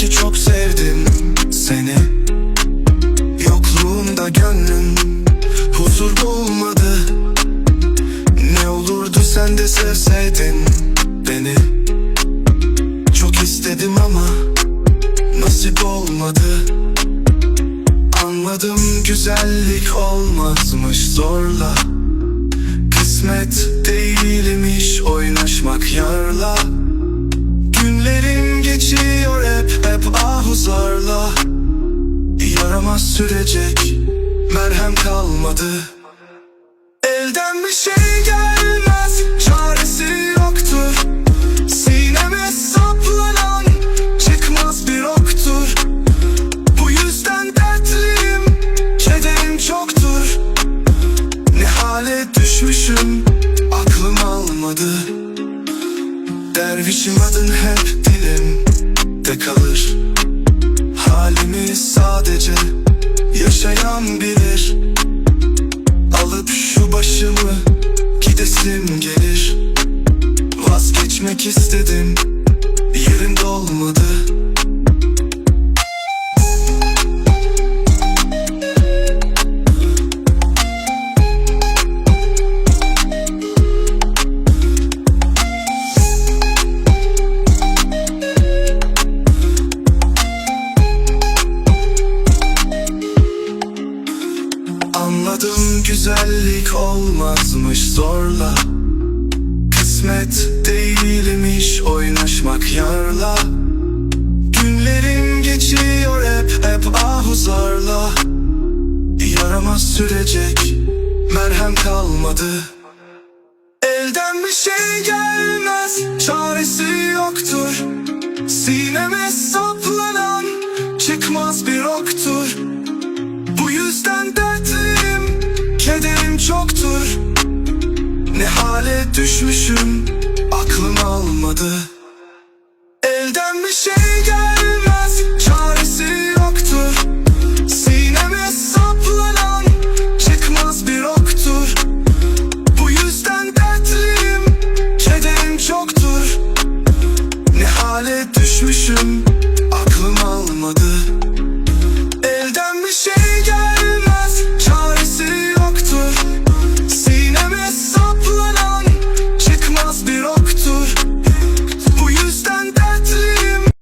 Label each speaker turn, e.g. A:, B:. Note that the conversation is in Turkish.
A: ki çok sevdim seni. Yokluğunda gönlüm huzur bulmadı. Ne olurdu sen de sevseydin beni. Çok istedim ama nasip olmadı. Anladım güzellik olmazmış zorla. Kısmet değilmiş oynaşmak yarla hep ahuzarla Yaramaz sürecek merhem kalmadı. Elden bir şey gelmez çaresi yoktur. Sineme saplanan çıkmaz bir oktur. Bu yüzden dertliyim kederim çoktur. Ne hale düşmüşüm aklım almadı. Dervişim adın hep dilimde kalır Vazgeçmek istedim. Yerim dolmadı Anladım güzellik olmazmış zorla. Kısmet değilmiş oynaşmak yarla. Günlerim geçiyor hep hep ahuzarla Yaramaz sürecek merhem kalmadı. Elden bir şey gelmez çaresi yoktur. Sineme saplanan çıkmaz bir oktur. Bu yüzden dertliyim, kederim çoktur. Ne hale düşmüşüm, aklım almadı hale düşmüşüm. Aklım almadı.